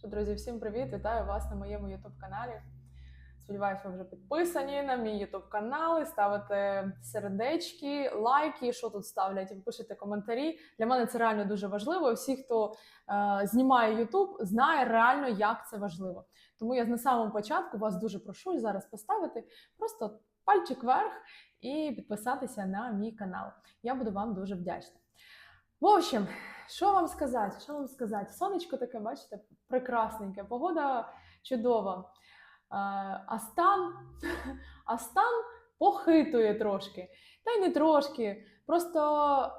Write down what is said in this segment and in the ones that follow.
Що, друзі, всім привіт! Вітаю вас на моєму youtube каналі. Сподіваюсь, ви вже підписані на мій youtube канал, і ставите сердечки, лайки, що тут ставлять, і пишете коментарі. Для мене це реально дуже важливо. Всі, хто е, знімає YouTube, знає реально, як це важливо. Тому я на самому початку вас дуже прошу зараз поставити просто пальчик вверх і підписатися на мій канал. Я буду вам дуже вдячна. В общем, що вам сказати? Що вам сказати? Сонечко таке, бачите, прекрасненьке, погода чудова. Е, А стан, а стан похитує трошки. Та й не трошки. Просто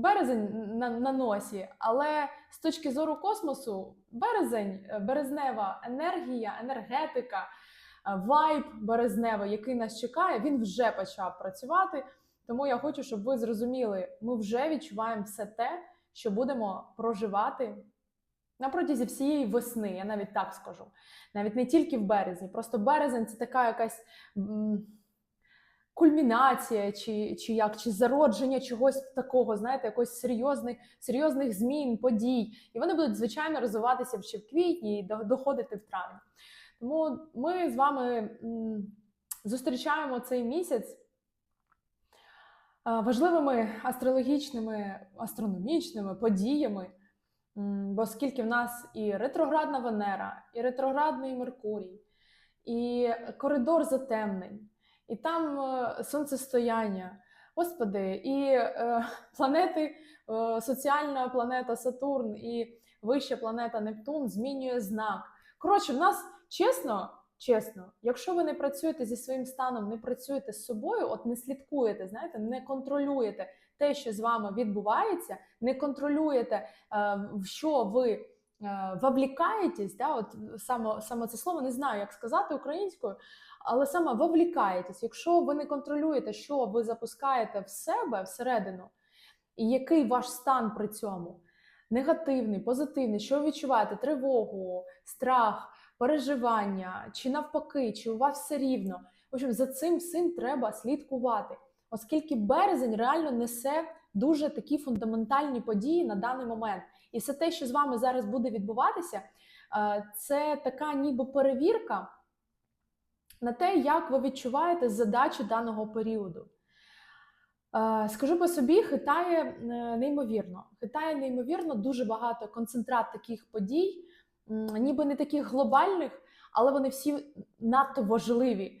березень на, на носі. Але з точки зору космосу, березень, е, березнева енергія, енергетика, е, вайб березневий, який нас чекає, він вже почав працювати. Тому я хочу, щоб ви зрозуміли, ми вже відчуваємо все те, що будемо проживати на протязі всієї весни, я навіть так скажу. Навіть не тільки в березні. Просто березень це така якась кульмінація, чи, чи як, чи зародження чогось такого, знаєте, якось серйозних, серйозних змін, подій. І вони будуть, звичайно, розвиватися ще в квітні і доходити в травні. Тому ми з вами зустрічаємо цей місяць важливими астрологічними, астрономічними подіями. Бо оскільки в нас і ретроградна Венера, і ретроградний Меркурій, і коридор затемнень, і там е, сонцестояння, господи, і е, планети, е, соціальна планета Сатурн і вища планета Нептун змінює знак. Коротше, в нас чесно, чесно, якщо ви не працюєте зі своїм станом, не працюєте з собою, от не слідкуєте, знаєте, не контролюєте те, що з вами відбувається, не контролюєте, е, в що ви е, вовлікаєтесь, да, от саме, саме це слово не знаю, як сказати українською, але саме вовлікаєтесь. Якщо ви не контролюєте, що ви запускаєте в себе всередину, і який ваш стан при цьому негативний, позитивний, що ви відчуваєте тривогу, страх, переживання, чи навпаки, чи у вас все рівно. В общем, за цим всім треба слідкувати, оскільки березень реально несе дуже такі фундаментальні події на даний момент. І все те, що з вами зараз буде відбуватися, е, це така ніби перевірка на те, як ви відчуваєте задачу даного періоду. Е, Скажу по собі, хитає е, неймовірно. Хитає неймовірно дуже багато концентрат таких подій, ніби не таких глобальних, але вони всі надто важливі.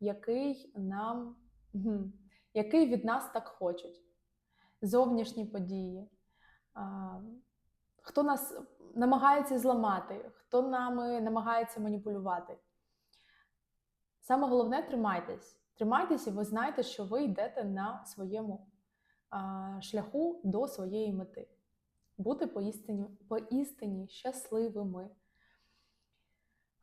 який нам який від нас так хочуть. Зовнішні події. Хто нас намагається зламати, хто нами намагається маніпулювати. Саме головне тримайтесь. Тримайтесь, і ви знаєте, що ви йдете на своєму шляху до своєї мети. Бути поістині, поістині щасливими.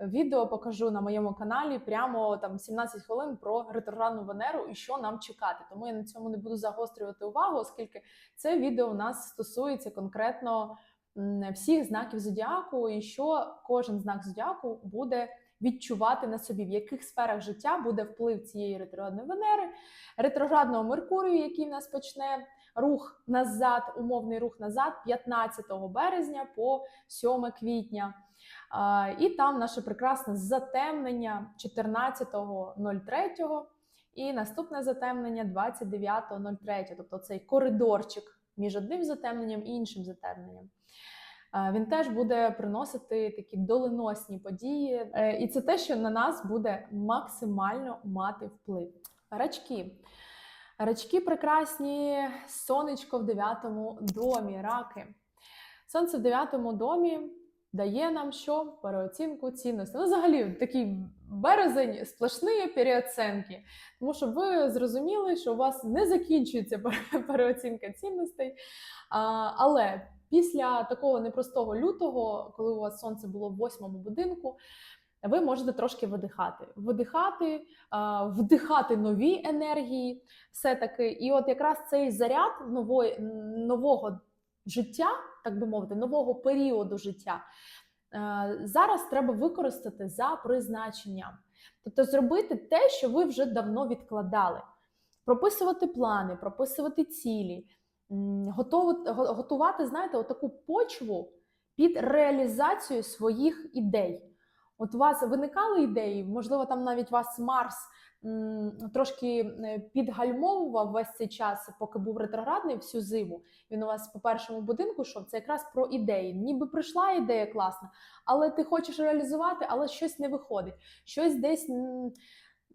відео покажу на моєму каналі прямо там 17 хвилин про ретроградну Венеру і що нам чекати. Тому я на цьому не буду загострювати увагу, оскільки це відео у нас стосується конкретно всіх знаків зодіаку, і що кожен знак зодіаку буде відчувати на собі, в яких сферах життя буде вплив цієї ретроградної Венери, ретроградного Меркурію, який в нас почне рух назад, умовний рух назад 15 березня по 7 квітня. І там наше прекрасне затемнення 14.03 і наступне затемнення 29.03, тобто цей коридорчик між одним затемненням і іншим затемненням. Він теж буде приносити такі доленосні події, Е, і це те, що на нас буде максимально мати вплив. Рачки. Рачки прекрасні, сонечко в дев'ятому домі, раки. Сонце в дев'ятому домі дає нам що? Переоцінку цінностей. Ну, взагалі, такий березень сплошні переоценки. Тому що ви зрозуміли, що у вас не закінчується переоцінка цінностей. Але після такого непростого лютого, коли у вас сонце було в восьмому будинку, ви можете трошки видихати. Видихати, вдихати нові енергії, все-таки. І от якраз цей заряд нової, нового життя, так би мовити, нового періоду життя. е, Зараз треба використати за призначенням, тобто зробити те, що ви вже давно відкладали, прописувати плани, прописувати цілі, готувати, знаєте, отаку почву під реалізацію своїх ідей. От у вас виникали ідеї, можливо, там навіть вас Марс м, трошки е, підгальмовував весь цей час, поки був ретроградний всю зиму. Він у вас по першому будинку йшов. Це якраз про ідеї. Ніби прийшла ідея класна, але ти хочеш реалізувати, але щось не виходить. Щось десь м,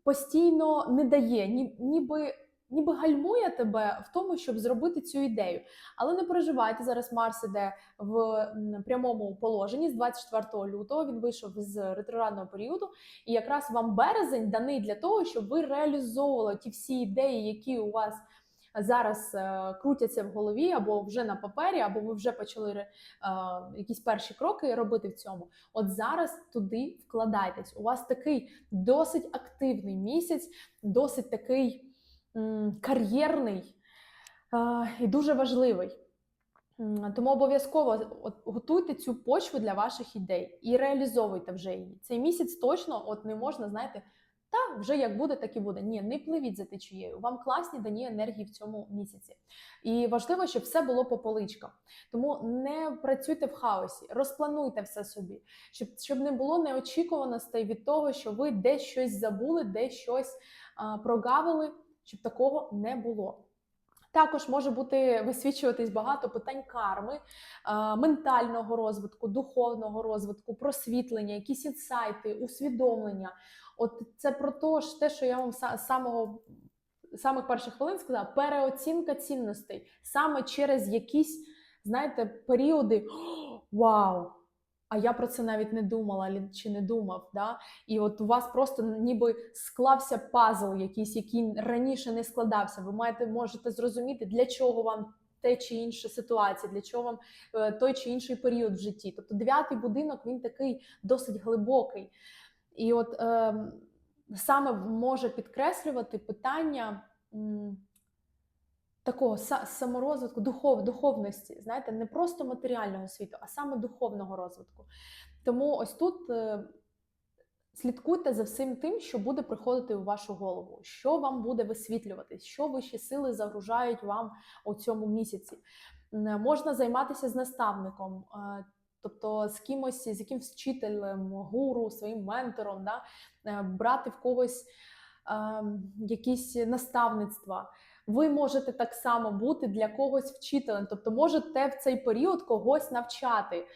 постійно не дає, ні- ніби. Ніби гальмує тебе в тому, щоб зробити цю ідею. Але не переживайте, зараз Марс іде в прямому положенні з 24 лютого. Він вийшов з ретроградного періоду, і якраз вам березень даний для того, щоб ви реалізовували ті всі ідеї, які у вас зараз е, крутяться в голові, або вже на папері, або ви вже почали е, якісь перші кроки робити в цьому. От зараз туди вкладайтесь. У вас такий досить активний місяць, досить такий кар'єрний і дуже важливий. Тому обов'язково готуйте цю почву для ваших ідей і реалізовуйте вже її. Цей місяць точно от не можна, знаєте, та вже як буде, так і буде. Ні, не пливіть за течією. Вам класні дані енергії в цьому місяці. І важливо, щоб все було по поличкам. Тому не працюйте в хаосі, розплануйте все собі, щоб, щоб не було неочікуваностей від того, що ви десь щось забули, десь щось а, прогавили, щоб такого не було. Також може бути висвічуватись багато питань карми, ментального розвитку, духовного розвитку, просвітлення, якісь інсайти, усвідомлення. От це про то, ж те, що я вам з самого самих перших хвилин сказала, переоцінка цінностей саме через якісь, знаєте, періоди вау! А я про це навіть не думала чи не думав. Да? І от у вас просто ніби склався пазл якийсь, який раніше не складався. Ви маєте можете зрозуміти, для чого вам те чи інша ситуація, для чого вам е, той чи інший період в житті. Тобто дев'ятий будинок він такий досить глибокий. І от е, саме може підкреслювати питання такого саморозвитку, духов, духовності, знаєте, не просто матеріального світу, а саме духовного розвитку. Тому ось тут е, слідкуйте за всім тим, що буде приходити у вашу голову, що вам буде висвітлюватись, що вищі сили загружають вам у цьому місяці. Можна займатися з наставником. е, Тобто з кимось, з якимсь вчителем, гуру, своїм ментором, да? е, брати в когось е, якісь наставництва, ви можете так само бути для когось вчителем, тобто можете в цей період когось навчати,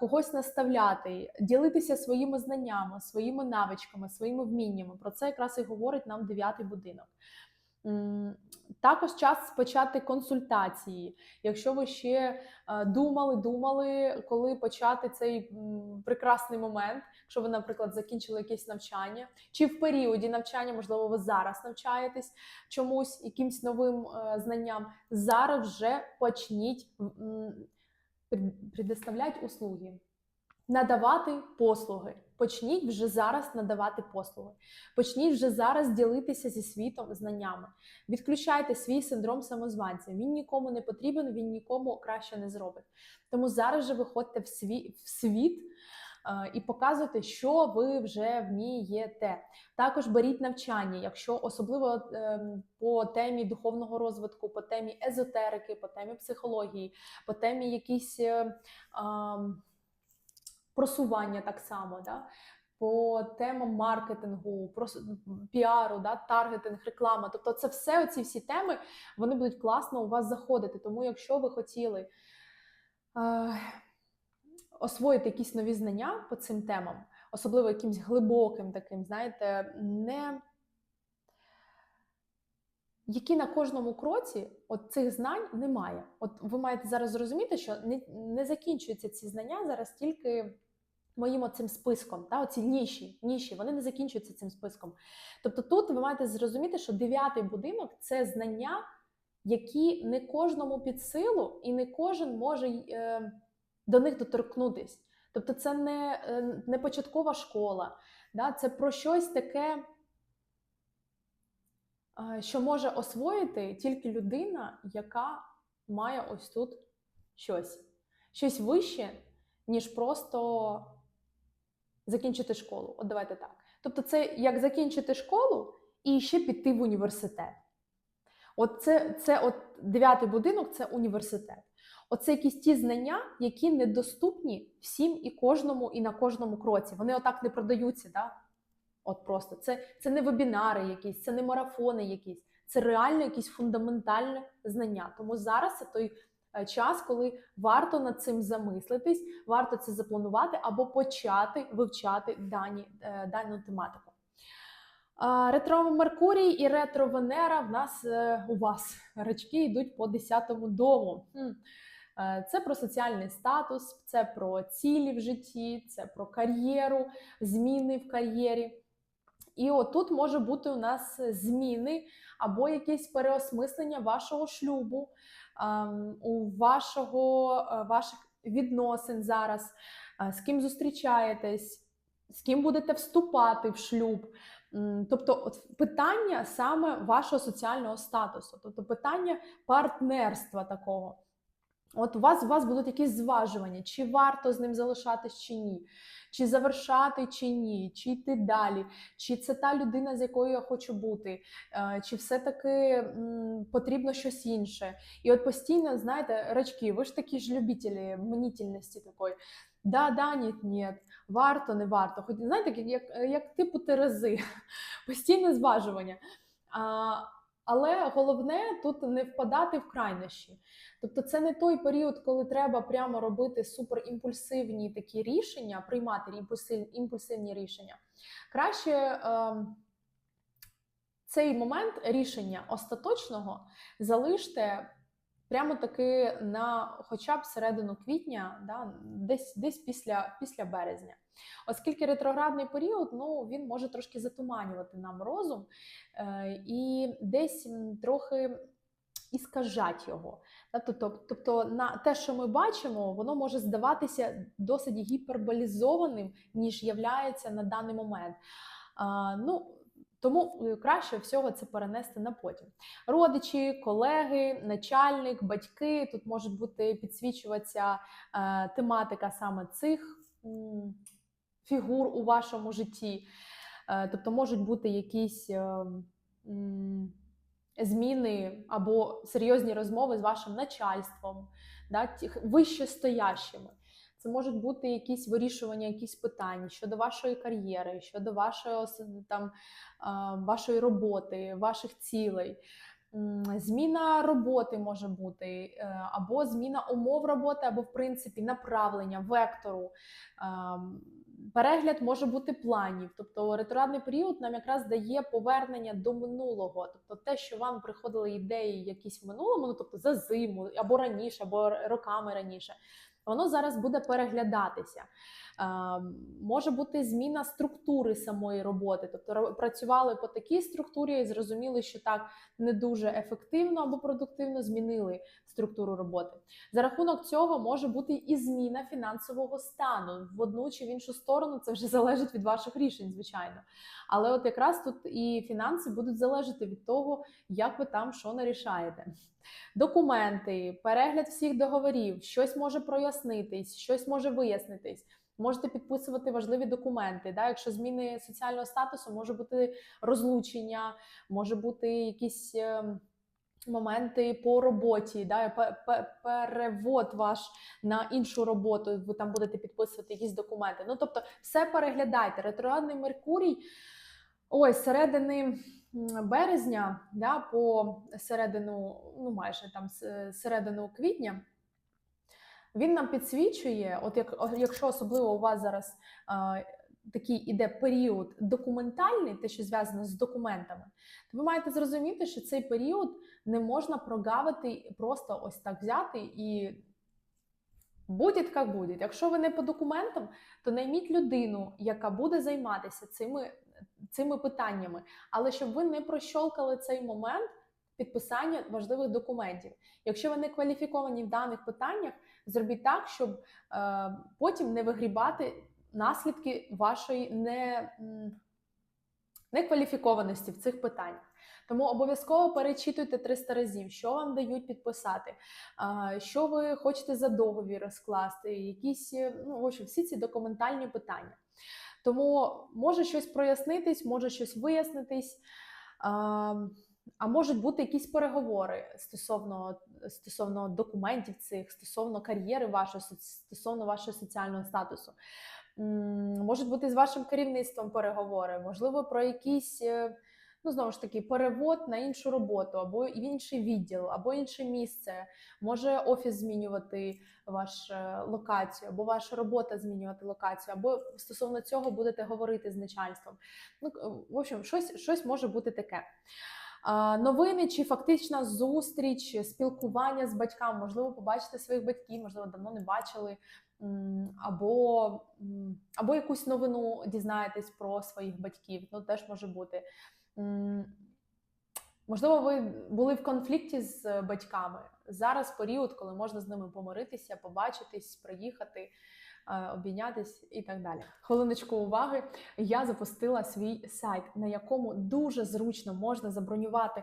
когось наставляти, ділитися своїми знаннями, своїми навичками, своїми вміннями. Про це якраз і говорить нам дев'ятий будинок. Також час почати консультації. Якщо ви ще е, думали, думали, коли почати цей прекрасний момент, якщо ви, наприклад, закінчили якесь навчання, чи в періоді навчання, можливо, ви зараз навчаєтесь чомусь, якимсь новим е, знанням, зараз вже почніть предоставляти услуги, надавати послуги. Почніть вже зараз надавати послуги. Почніть вже зараз ділитися зі світом знаннями. Відключайте свій синдром самозванця. Він нікому не потрібен, він нікому краще не зробить. Тому зараз же виходьте в світ, в світ е, і показуйте, що ви вже вмієте. Також беріть навчання, якщо особливо ем, по темі духовного розвитку, по темі езотерики, по темі психології, по темі якісь е, просування так само. Да? По темам маркетингу, піару, да, таргетинг, реклама. Тобто, це все, оці всі теми, вони будуть класно у вас заходити. Тому, якщо ви хотіли е, освоїти якісь нові знання по цим темам, особливо якимсь глибоким таким, знаєте, не які на кожному кроці от цих знань немає. От ви маєте зараз зрозуміти, що не, не закінчуються ці знання зараз тільки моїм оцим списком. Та, оці ніші, ніші, вони не закінчуються цим списком. Тобто тут ви маєте зрозуміти, що дев'ятий будинок це знання, які не кожному під силу, і не кожен може е, до них доторкнутись. Тобто, це не, е, не початкова школа, да? це про щось таке, е, що може освоїти тільки людина, яка має ось тут щось, щось вище, ніж просто закінчити школу. От давайте так. Тобто, це як закінчити школу і ще піти в університет. От це, це от дев'ятий будинок це університет. Оце якісь ті знання, які недоступні всім і кожному, і на кожному кроці. Вони отак не продаються. Да? От просто це, це не вебінари якісь, це не марафони якісь, це реально якісь фундаментальне знання. Тому зараз це той час, коли варто над цим замислитись, варто це запланувати або почати вивчати дані, е, дану тематику. Ретро Меркурій і ретро Венера в нас е, у вас рачки йдуть по 10-му дому. Е, Це про соціальний статус, це про цілі в житті, це про кар'єру, зміни в кар'єрі. І отут може бути у нас зміни або якесь переосмислення вашого шлюбу, у вашого, е, ваших відносин зараз, е, з ким зустрічаєтесь, з ким будете вступати в шлюб. Тобто, от питання саме вашого соціального статусу, тобто питання партнерства такого. От у вас, у вас будуть якісь зважування, чи варто з ним залишатись чи ні, чи завершати чи ні, чи йти далі, чи це та людина, з якою я хочу бути, е, чи все-таки потрібно щось інше. І от постійно, знаєте, рачки, ви ж такі ж любителі мнітельності такої. Да, да, ні, ні, варто, не варто. Хоч знаєте, як, як, як типу терези, постійне зважування. А, але головне тут не впадати в крайнощі. Тобто, це не той період, коли треба прямо робити суперімпульсивні такі рішення, приймати імпульсивні рішення. Краще е, цей момент рішення остаточного залиште прямо таки на хоча б середину квітня, да, десь, десь після, після березня. Оскільки ретроградний період ну, він може трошки затуманювати нам розум е, і десь трохи іскажать його. Тобто, тобто на те, що ми бачимо, воно може здаватися досить гіперболізованим, ніж являється на даний момент. Ну, тому е, краще всього це перенести на потім. Родичі, колеги, начальник, батьки тут можуть бути підсвічуватися е, тематика саме цих фігур у вашому житті. Е, тобто можуть бути якісь е, зміни або серйозні розмови з вашим начальством, да, вищестоящими. Це можуть бути якісь вирішування якісь питань щодо вашої кар'єри, щодо вашої там, вашої роботи, ваших цілей. зміна роботи може бути, е, або зміна умов роботи, або в принципі направлення, вектору. Перегляд може бути планів, тобто ретроградний період нам якраз дає повернення до минулого, тобто те, що вам приходили ідеї якісь в минулому, ну тобто за зиму або раніше, або роками раніше, воно зараз буде переглядатися. Ем, Може бути зміна структури самої роботи, тобто працювали по такій структурі і зрозуміли, що так не дуже ефективно або продуктивно змінили структуру роботи. За рахунок цього може бути і зміна фінансового стану в одну чи в іншу сторону. Це вже залежить від ваших рішень, звичайно. Але от якраз тут і фінанси будуть залежати від того, як ви там що нарішаєте. Документи, перегляд всіх договорів, щось може прояснитись, щось може вияснитись. Можете підписувати важливі документи. Да? Якщо зміни соціального статусу, може бути розлучення, може бути якісь. ем, Моменти по роботі, да, пе- пе- перевод ваш на іншу роботу, ви там будете підписувати якісь документи. Ну тобто, все переглядайте. Ретроградний Меркурій, ось середини березня, да, по середину, ну майже там середину квітня. Він нам підсвічує, от як якщо особливо у вас зараз а, такий іде період документальний, те, що зв'язано з документами, то ви маєте зрозуміти, що цей період не можна прогавити просто ось так взяти і буде як буде. Якщо ви не по документам, то найміть людину, яка буде займатися цими, цими питаннями, але щоб ви не прощолкали цей момент підписання важливих документів. Якщо ви не кваліфіковані в даних питаннях, зробіть так, щоб е, потім не вигрібати наслідки вашої не, некваліфікованості в цих питаннях. Тому обов'язково перечитуйте 300 разів, що вам дають підписати, а, що ви хочете за договір скласти, якісь е, ну, в общем, всі ці документальні питання. Тому може щось прояснитись, може щось вияснитись. А, а можуть бути якісь переговори стосовно, стосовно документів цих, стосовно кар'єри вашої, стосовно вашого соціального статусу. Можуть бути з вашим керівництвом переговори, можливо, про якісь, е, ну знову ж таки, перевод на іншу роботу, або в інший відділ, або інше місце. Може офіс змінювати вашу локацію, або ваша робота змінювати локацію, або стосовно цього будете говорити з начальством. Ну, в общем, щось, щось може бути таке. Новини чи фактична зустріч, спілкування з батьками, можливо, побачите своїх батьків, можливо, давно не бачили, або, або якусь новину дізнаєтесь про своїх батьків. Ну, теж може бути. Можливо, ви були в конфлікті з батьками. Зараз період, коли можна з ними помиритися, побачитись, приїхати, е, обійнятись і так далі. Хвилиночку уваги. Я запустила свій сайт, на якому дуже зручно можна забронювати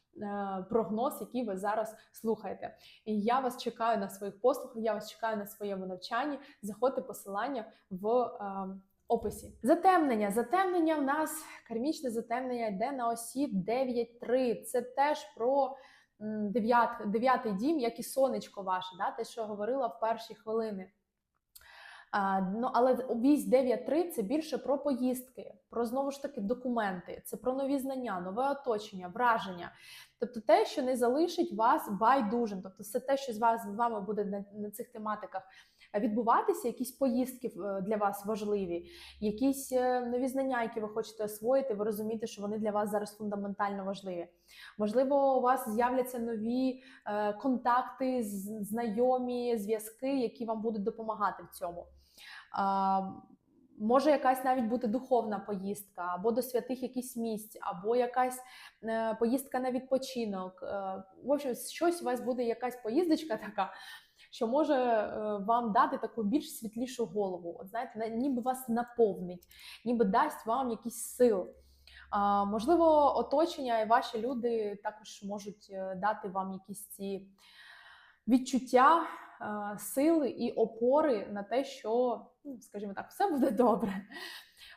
Е, Прогноз, який ви зараз слухаєте, і я вас чекаю на своїх послугах. Я вас чекаю на своєму навчанні. Заходьте посилання в е, описі. Затемнення. Затемнення в нас кармічне затемнення йде на осі 9.3. Це теж про дев'ятий дім, як і сонечко ваше, да? те, що я говорила в перші хвилини. А, ну, але вісь 9.3 це більше про поїздки, про знову ж таки документи, це про нові знання, нове оточення, враження. Тобто те, що не залишить вас байдужим, тобто все те, що з вас з вами буде на, на цих тематиках відбуватися, якісь поїздки е, для вас важливі, якісь е, нові знання, які ви хочете освоїти, ви розумієте, що вони для вас зараз фундаментально важливі. Можливо, у вас з'являться нові е, контакти, знайомі зв'язки, які вам будуть допомагати в цьому. Може якась навіть бути духовна поїздка, або до святих якісь місць, або якась е, поїздка на відпочинок. Е, в общем, щось у вас буде якась поїздочка така, що може е, вам дати таку більш світлішу голову. От знаєте, ніби вас наповнить, ніби дасть вам якісь сил. Можливо, оточення і ваші люди також можуть дати вам якісь ці відчуття е, сили і опори на те, що, ну, скажімо так, все буде добре.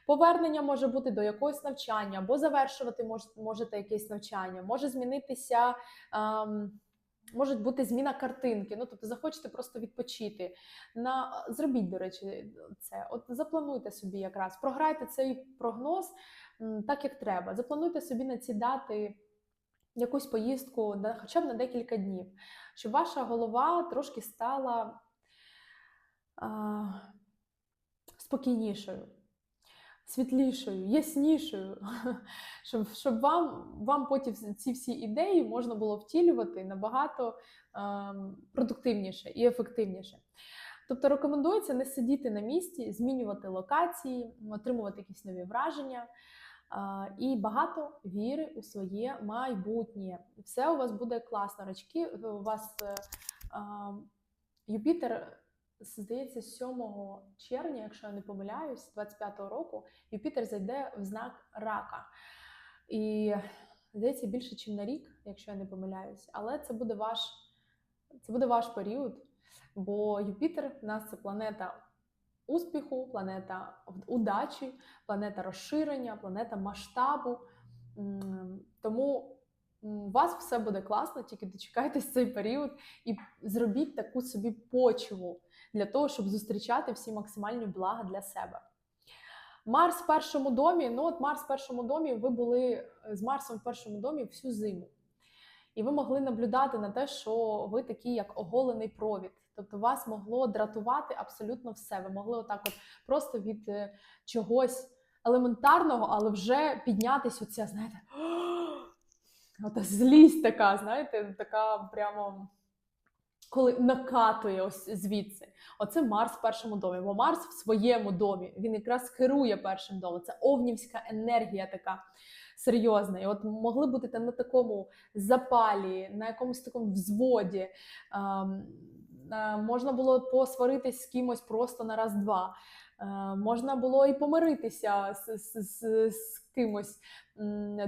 Повернення може бути до якогось навчання, або завершувати мож- можете якесь навчання, може змінитися. ем, Може бути зміна картинки, ну тобто захочете просто відпочити. На зробіть, до речі, це. От заплануйте собі якраз, програйте цей прогноз так, як треба. Заплануйте собі на ці дати якусь поїздку, на, хоча б на декілька днів, щоб ваша голова трошки стала а, спокійнішою, світлішою, яснішою, щоб, щоб вам, вам потім ці всі ідеї можна було втілювати набагато ем, продуктивніше і ефективніше. Тобто рекомендується не сидіти на місці, змінювати локації, отримувати якісь нові враження і багато віри у своє майбутнє. Все у вас буде класно. Рачки у вас е, Юпітер, здається, 7 червня, якщо я не помиляюсь, 25-го року, Юпітер зайде в знак рака. І здається, більше, ніж на рік, якщо я не помиляюсь. Але це буде ваш, це буде ваш період. Бо Юпітер у нас це планета успіху, планета удачі, планета розширення, планета масштабу. Тому у вас все буде класно, тільки дочекайтесь цей період і зробіть таку собі почву для того, щоб зустрічати всі максимальні блага для себе. Марс в першому домі. Ну, от Марс в першому домі, ви були е, з Марсом в першому домі всю зиму. І ви могли наблюдати на те, що ви такий, як оголений провід. Тобто вас могло дратувати абсолютно все. Ви могли отак от просто від е, чогось елементарного, але вже піднятись оця, знаєте, ота злість така, знаєте, така прямо коли накатує ось звідси. Оце Марс в першому домі. Бо Марс в своєму домі він якраз керує першим домом. Це овнівська енергія така серйозна. І от могли бути там на такому запалі, на якомусь такому взводі. Ем, можна було посваритись з кимось просто на раз-два. Е, можна було і помиритися з, з, з, з кимось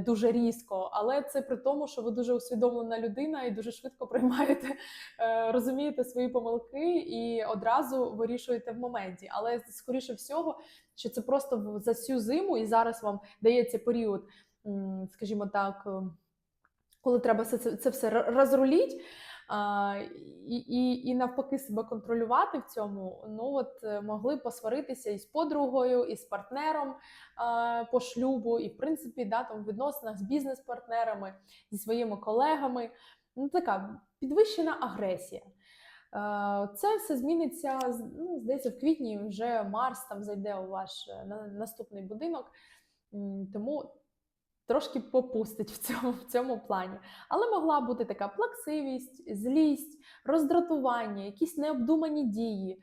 дуже різко, але це при тому, що ви дуже усвідомлена людина і дуже швидко приймаєте, е, розумієте свої помилки і одразу вирішуєте в моменті. Але скоріше всього, що це просто за цю зиму, і зараз вам дається період, скажімо так, е, коли треба це, це, все розруліть. А, і, і, і навпаки себе контролювати в цьому, ну от е, могли посваритися із подругою, і з партнером а, по шлюбу, і в принципі да, там, в відносинах з бізнес-партнерами, зі своїми колегами. Ну, така підвищена агресія. Е, Це все зміниться ну, здається, в квітні вже Марс там зайде у ваш е, наступний будинок. Тому трошки попустить в цьому, в цьому плані. Але могла бути така плаксивість, злість, роздратування, якісь необдумані дії,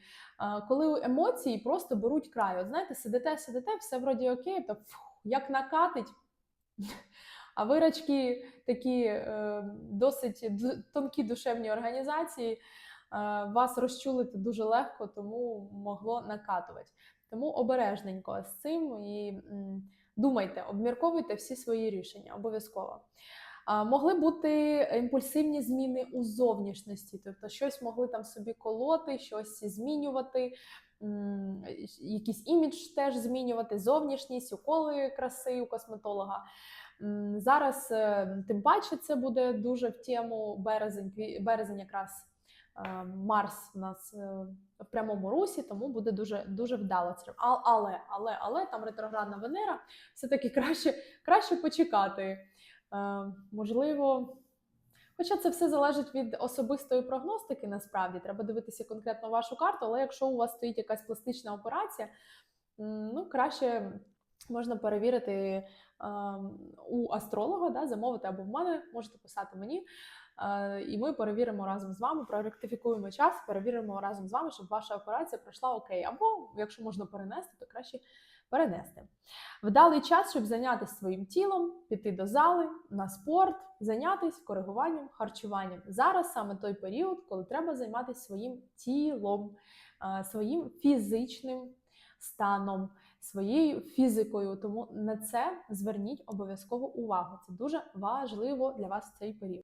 коли емоції просто беруть край. От знаєте, сидите, сидите, все вроді окей, то фух, як накатить. А вирачки такі е, досить тонкі душевні організації, е, вас розчулити дуже легко, тому могло накатувати. Тому обережненько з цим і м, думайте, обмірковуйте всі свої рішення обов'язково. Могли бути імпульсивні зміни у зовнішності, тобто щось могли там собі колоти, щось змінювати, якийсь імідж теж змінювати, зовнішність, уколи краси у косметолога. Зараз е, тим паче це буде дуже в тему березень, березень якраз Марс у нас е, в прямому русі, тому буде дуже дуже вдало. Але, але, але там ретроградна Венера, все-таки краще, краще почекати. Е, Можливо, хоча це все залежить від особистої прогностики, насправді треба дивитися конкретно вашу карту, але якщо у вас стоїть якась пластична операція, ну краще можна перевірити ем, у астролога, да, замовити або в мене, можете писати мені. Е, І ми перевіримо разом з вами, проректифікуємо час, перевіримо разом з вами, щоб ваша операція пройшла окей. Або, якщо можна перенести, то краще перенести. Вдалий час, щоб зайнятися своїм тілом, піти до зали, на спорт, зайнятися коригуванням, харчуванням. Зараз саме той період, коли треба займатися своїм тілом, е, своїм фізичним станом, своєю фізикою. Тому на це зверніть обов'язково увагу. Це дуже важливо для вас в цей період.